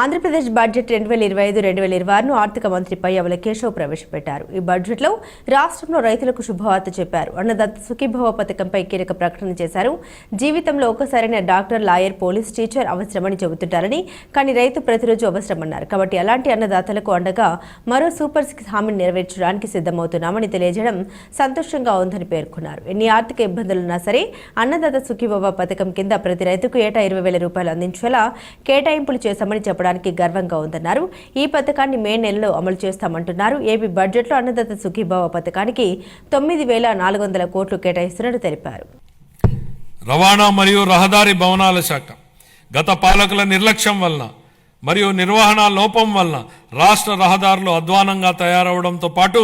Andhra Pradesh budget రెండు వేల ఇరవై ఐదు రెండు వేల ఇరవై ఆరును ఆర్థిక మంత్రి పయ్యవల కేశవ్ ప్రవేశపెట్టారు. ఈ బడ్జెట్లో రాష్ట్రంలో రైతులకు శుభవార్త చెప్పారు. అన్నదాత సుఖీభవ పథకంపై కీలక ప్రకటన చేశారు. జీవితంలో ఒకసారైన డాక్టర్ లాయర్ పోలీస్ టీచర్ అవసరమని చెబుతుంటారని కానీ రైతు ప్రతిరోజు అవసరమన్నారు. కాబట్టి అలాంటి అన్నదాతలకు అండగా మరో సూపర్ సిక్స్ హామీని నెరవేర్చడానికి సిద్ధమవుతున్నామని తెలియజేయడం సంతోషంగా ఉందని పేర్కొన్నారు. ఎన్ని ఆర్థిక ఇబ్బందులున్నా సరే అన్నదాత సుఖీభవ పథకం కింద ప్రతి రైతుకు ఏటా ఇరవై వేల రూపాయలు అందించేలా కేటాయింపులు చేశామని చెప్పడానికి గర్వంగా ఉందన్నారు. ఈ పథకాన్ని మే నెలలో అమలు చేస్తామంటున్నారు. ఏపీ బడ్జెట్లో అన్నదాత సుఖీభావ పథకానికి తొమ్మిది వేల నాలుగు వందల కోట్లు కేటాయిస్తున్నట్టు తెలిపారు. రవాణా మరియు రహదారి భవనాల శాఖ. గత పాలకుల నిర్లక్ష్యం వలన మరియు నిర్వహణ లోపం వలన రాష్ట్ర రహదారులు అధ్వానంగా తయారవడంతో పాటు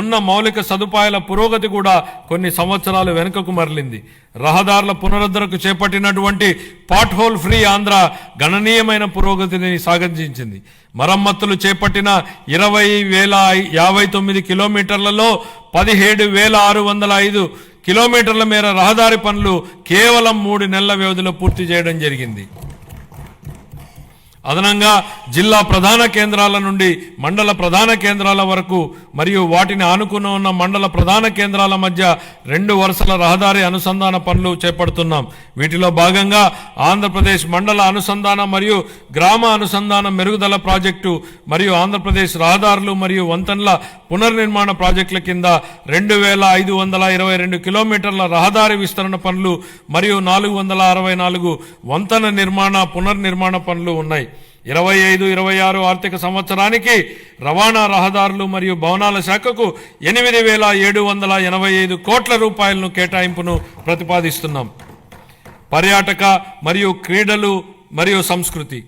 ఉన్న మౌలిక సదుపాయాల పురోగతి కూడా కొన్ని సంవత్సరాలు వెనుకకు మరలింది. రహదారుల పునరుద్ధరణకు చేపట్టినటువంటి పాట్ హోల్ ఫ్రీ ఆంధ్ర గణనీయమైన పురోగతిని సాగించింది. మరమ్మతులు చేపట్టిన ఇరవై వేల యాభై తొమ్మిది కిలోమీటర్లలో పదిహేడు వేల ఆరు వందల ఐదు కిలోమీటర్ల మేర రహదారి పనులు కేవలం మూడు నెలల వ్యవధిలో పూర్తి చేయడం జరిగింది. అదనంగా జిల్లా ప్రధాన కేంద్రాల నుండి మండల ప్రధాన కేంద్రాల వరకు మరియు వాటిని ఆనుకుని ఉన్న మండల ప్రధాన కేంద్రాల మధ్య రెండు వరుసల రహదారి అనుసంధాన పనులు చేపడుతున్నాం. వీటిలో భాగంగా ఆంధ్రప్రదేశ్ మండల అనుసంధాన మరియు గ్రామ అనుసంధాన మెరుగుదల ప్రాజెక్టు మరియు ఆంధ్రప్రదేశ్ రహదారులు మరియు వంతెనల పునర్నిర్మాణ ప్రాజెక్టుల కింద రెండు వేల ఐదు వందల ఇరవై రెండు కిలోమీటర్ల రహదారి విస్తరణ పనులు మరియు నాలుగు వందల అరవై నాలుగు వంతెన నిర్మాణ పునర్నిర్మాణ పనులు ఉన్నాయి. ఇరవై ఐదు ఇరవై ఆరు ఆర్థిక సంవత్సరానికి రవాణా రహదారులు మరియు భవనాల శాఖకు ఎనిమిది వేల ఏడు వందల ఎనభై ఐదు కోట్ల రూపాయలను కేటాయింపును ప్రతిపాదిస్తున్నాం. పర్యాటక మరియు క్రీడలు మరియు సంస్కృతి.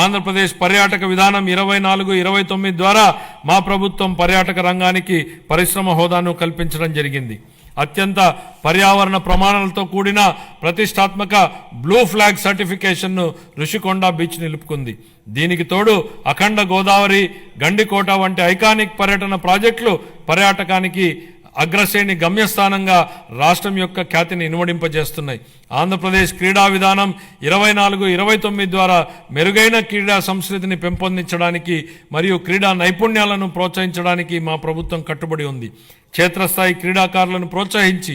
ఆంధ్రప్రదేశ్ పర్యాటక విధానం ఇరవై నాలుగు ఇరవై తొమ్మిది ద్వారా మా ప్రభుత్వం పర్యాటక రంగానికి పరిశ్రమ హోదాను కల్పించడం జరిగింది. అత్యంత పర్యావరణ ప్రమాణాలతో కూడిన ప్రతిష్టాత్మక బ్లూ ఫ్లాగ్ సర్టిఫికేషన్ను ఋషికొండ బీచ్ నిలుపుకుంది. దీనికి తోడు అఖండ గోదావరి గండికోట వంటి ఐకానిక్ పర్యటన ప్రాజెక్టులు పర్యాటకానికి అగ్రశ్రేణి గమ్యస్థానంగా రాష్ట్రం యొక్క ఖ్యాతిని ఇనుమడింపజేస్తున్నాయి. ఆంధ్రప్రదేశ్ క్రీడా విధానం ఇరవై నాలుగు ఇరవై తొమ్మిది ద్వారా మెరుగైన క్రీడా సంస్కృతిని పెంపొందించడానికి మరియు క్రీడా నైపుణ్యాలను ప్రోత్సహించడానికి మా ప్రభుత్వం కట్టుబడి ఉంది. క్షేత్రస్థాయి క్రీడాకారులను ప్రోత్సహించి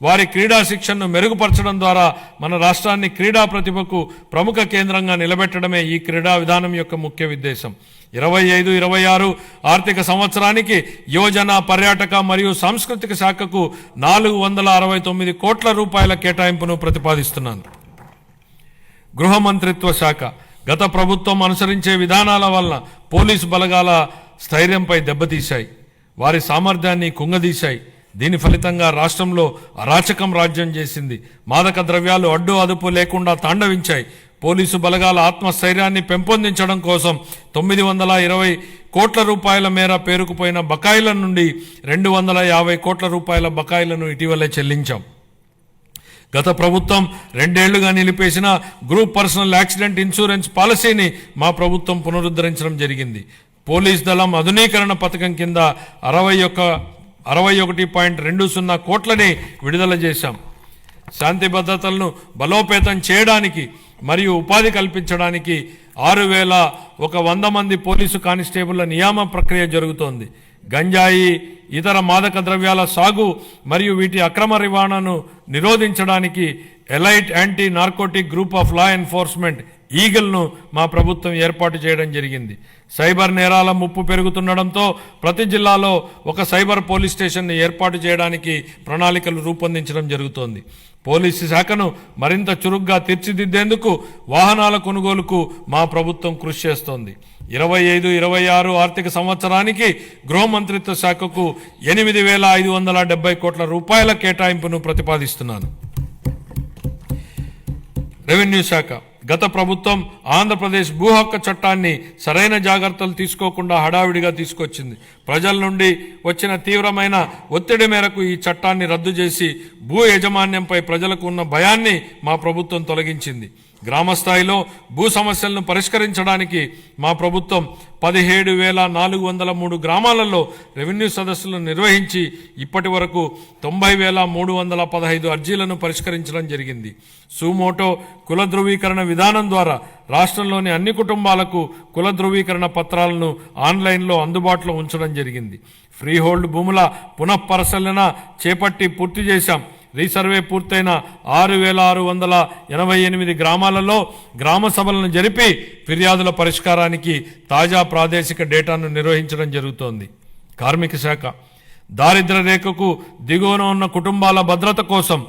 వారి క్రీడా శిక్షణను మెరుగుపరచడం ద్వారా మన రాష్ట్రాన్ని క్రీడా ప్రతిభకు ప్రముఖ కేంద్రంగా నిలబెట్టడమే ఈ క్రీడా విధానం యొక్క ముఖ్య ఉద్దేశం ఇరవై ఐదు ఇరవై ఆరు ఆర్థిక సంవత్సరానికి యువజన పర్యాటక మరియు సాంస్కృతిక శాఖకు నాలుగు వందల అరవై తొమ్మిది కోట్ల రూపాయల కేటాయింపును ప్రతిపాదిస్తున్నాను. గృహ మంత్రిత్వ శాఖ గత ప్రభుత్వం అనుసరించే విధానాల వలన పోలీసు బలగాల స్థైర్యంపై దెబ్బతీశాయి. వారి సామర్థ్యాన్ని కుంగదీశాయి. దీని ఫలితంగా రాష్ట్రంలో అరాచకం రాజ్యం చేసింది. మాదక ద్రవ్యాలు అడ్డు అదుపు లేకుండా తాండవించాయి. పోలీసు బలగాల ఆత్మస్థైర్యాన్ని పెంపొందించడం కోసం తొమ్మిది వందల ఇరవై కోట్ల రూపాయల మేర పేరుకుపోయిన బకాయిల నుండి రెండు వందల యాభై కోట్ల రూపాయల బకాయిలను ఇటీవలే చెల్లించాం. గత ప్రభుత్వం రెండేళ్ళుగా నిలిపేసిన గ్రూప్ పర్సనల్ యాక్సిడెంట్ ఇన్సూరెన్స్ పాలసీని మా ప్రభుత్వం పునరుద్ధరించడం జరిగింది. పోలీస్ దళం ఆధునీకరణ పథకం కింద అరవై ఒక్క అరవై ఒకటి పాయింట్ రెండు సున్నా కోట్లని విడుదల చేశాం. శాంతి భద్రతలను బలోపేతం చేయడానికి మరియు ఉపాధి కల్పించడానికి ఆరు వేల ఒక వంద మంది పోలీసు కానిస్టేబుళ్ళ నియామ ప్రక్రియ జరుగుతోంది. గంజాయి ఇతర మాదక ద్రవ్యాల సాగు మరియు వీటి అక్రమ రవాణాను నిరోధించడానికి elite anti narcotic group of law enforcement ఈగల్ను మా ప్రభుత్వం ఏర్పాటు చేయడం జరిగింది. సైబర్ నేరాల ముప్పు పెరుగుతుండడంతో ప్రతి జిల్లాలో ఒక సైబర్ పోలీస్ స్టేషన్ని ఏర్పాటు చేయడానికి ప్రణాళికలు రూపొందించడం జరుగుతోంది. పోలీసు శాఖను మరింత చురుగ్గా తీర్చిదిద్దేందుకు వాహనాల కొనుగోలుకు మా ప్రభుత్వం కృషి చేస్తోంది. ఇరవై ఐదు ఇరవై ఆరు ఆర్థిక సంవత్సరానికి గృహ మంత్రిత్వ శాఖకు ఎనిమిది వేల ఐదు వందల డెబ్బై కోట్ల రూపాయల కేటాయింపును ప్రతిపాదిస్తున్నాను. రెవెన్యూ శాఖ. గత ప్రభుత్వం ఆంధ్రప్రదేశ్ భూ హక్కు చట్టాన్ని సరైన జాగ్రత్తలు తీసుకోకుండా హడావిడిగా తీసుకొచ్చింది. ప్రజల నుండి వచ్చిన తీవ్రమైన ఒత్తిడి మేరకు ఈ చట్టాన్ని రద్దు చేసి భూ యజమాన్యంపై ప్రజలకు ఉన్న భయాన్ని మా ప్రభుత్వం తొలగించింది. గ్రామ స్థాయిలో భూ సమస్యలను పరిష్కరించడానికి మా ప్రభుత్వం పదిహేడు వేల నాలుగు వందల మూడు గ్రామాలలో రెవెన్యూ సదస్సులను నిర్వహించి ఇప్పటి వరకు తొంభై వేల మూడు వందల పదహైదు అర్జీలను పరిష్కరించడం జరిగింది. సుమోటో కుల ధృవీకరణ విధానం ద్వారా రాష్ట్రంలోని అన్ని కుటుంబాలకు కుల ధృవీకరణ పత్రాలను ఆన్లైన్లో అందుబాటులో ఉంచడం జరిగింది. ఫ్రీ హోల్డ్ భూముల పునఃపరిశీలన చేపట్టి పూర్తి చేశాం. రీసర్వే పూర్తయిన ఆరు వేల ఆరు వందల ఎనభై ఎనిమిది గ్రామాలలో గ్రామ సభలను జరిపి ఫిర్యాదుల పరిష్కారానికి తాజా ప్రాదేశిక డేటాను నిర్వహించడం జరుగుతోంది. కార్మిక శాఖ దారిద్ర రేఖకు దిగువన ఉన్న కుటుంబాల భద్రత కోసం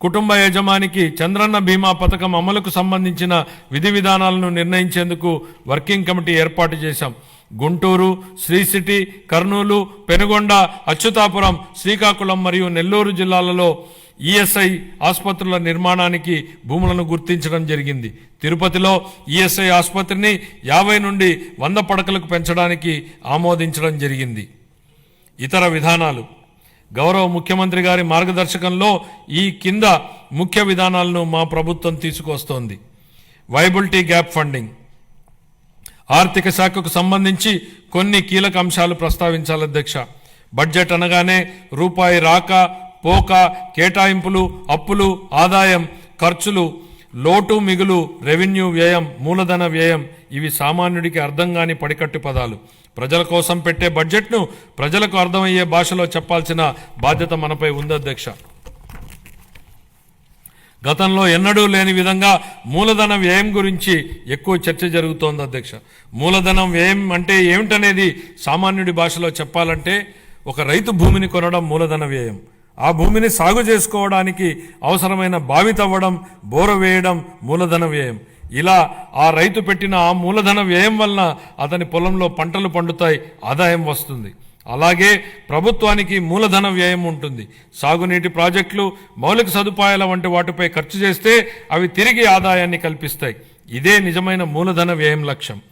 కుటుంబ యజమానికి చంద్రన్న బీమా పథకం అమలుకు సంబంధించిన విధి విధానాలను నిర్ణయించేందుకు వర్కింగ్ కమిటీ ఏర్పాటు చేశాం. గుంటూరు శ్రీ సిటీ కర్నూలు పెనుగొండ అచ్యుతాపురం శ్రీకాకుళం మరియు నెల్లూరు జిల్లాలలో ఈఎస్ఐ ఆసుపత్రుల నిర్మాణానికి భూములను గుర్తించడం జరిగింది. తిరుపతిలో ఈఎస్ఐ ఆసుపత్రిని యాభై నుండి వంద పడకలకు పెంచడానికి ఆమోదించడం జరిగింది. ఇతర విధానాలు. గౌరవ ముఖ్యమంత్రి గారి మార్గదర్శకంలో ఈ కింద ముఖ్య విధానాలను మా ప్రభుత్వం తీసుకొస్తోంది. వైబిలిటీ గ్యాప్ ఫండింగ్ ఆర్థిక శాఖకు సంబంధించి కొన్ని కీలక అంశాలు ప్రస్తావించాలి అధ్యక్ష. బడ్జెట్ అనగానే రూపాయి రాక పోక కేటాయింపులు అప్పులు ఆదాయం ఖర్చులు లోటు మిగులు రెవెన్యూ వ్యయం మూలధన వ్యయం ఇవి సామాన్యుడికి అర్థం కాని పడికట్టు పదాలు. ప్రజల కోసం పెట్టే బడ్జెట్ను ప్రజలకు అర్థమయ్యే భాషలో చెప్పాల్సిన బాధ్యత మనపై ఉంది అధ్యక్ష. గతంలో ఎన్నడూ లేని విధంగా మూలధన వ్యయం గురించి ఎక్కువ చర్చ జరుగుతోంది అధ్యక్ష. మూలధనం వ్యయం అంటే ఏమిటనేది సామాన్యుడి భాషలో చెప్పాలంటే ఒక రైతు భూమిని కొనడం మూలధన వ్యయం. ఆ భూమిని సాగు చేసుకోవడానికి అవసరమైన బావి తవ్వడం బోర వేయడం మూలధన వ్యయం. ఇలా ఆ రైతు పెట్టిన ఆ మూలధన వ్యయం వలన అతని పొలంలో పంటలు పండుతాయి ఆదాయం వస్తుంది. అలాగే ప్రభుత్వానికి మూలధన వ్యయం ఉంటుంది. సాగునీటి ప్రాజెక్టులు మౌలిక సదుపాయాల వంటి వాటిపై ఖర్చు చేస్తే అవి తిరిగి ఆదాయాన్ని కల్పిస్తాయి. ఇదే నిజమైన మూలధన వ్యయం లక్ష్యం.